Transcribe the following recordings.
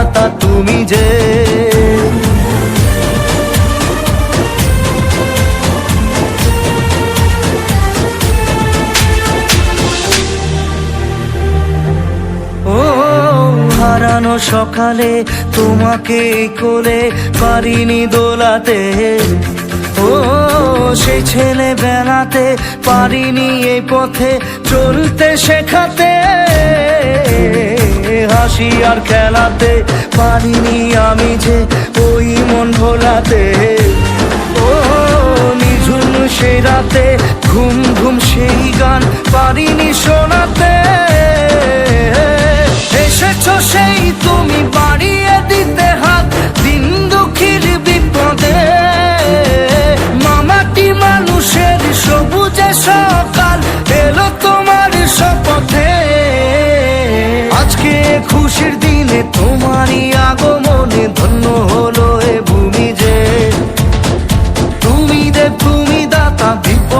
বিধাতা তুমি যে। হারানো সকালে তোমাকে কোলে পারিনি দোলাতে। ও সেই ছেলে বেড়াতে পারিনি এই পথে চলতে শেখাতে। হাসি আর খেলাতে পারিনি আমি যে ওই মন ভোলাতে। ও নিঝুম সেই রাতে ঘুম ঘুম সেই গান পারিনি শোনাতে। এসেছ সেই তুমি বাড়িয়ে দিতে হাত, দিন দুঃখীর বিপদে। মামাটি মানুষের সবুজে সকাল এলো তোমার শপথে। আজকে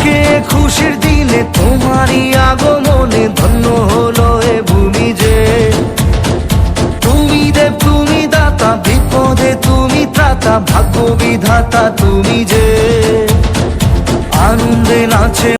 আজকে খুশির দিনে তোমারই আগমনে ধন্য হলো এ ভূমি যে। তুমি দেব, তুমি দাতা, বিপদে তুমি ত্রাতা, ভাগ্য বিধাতা তুমি যে। আনন্দে নাচে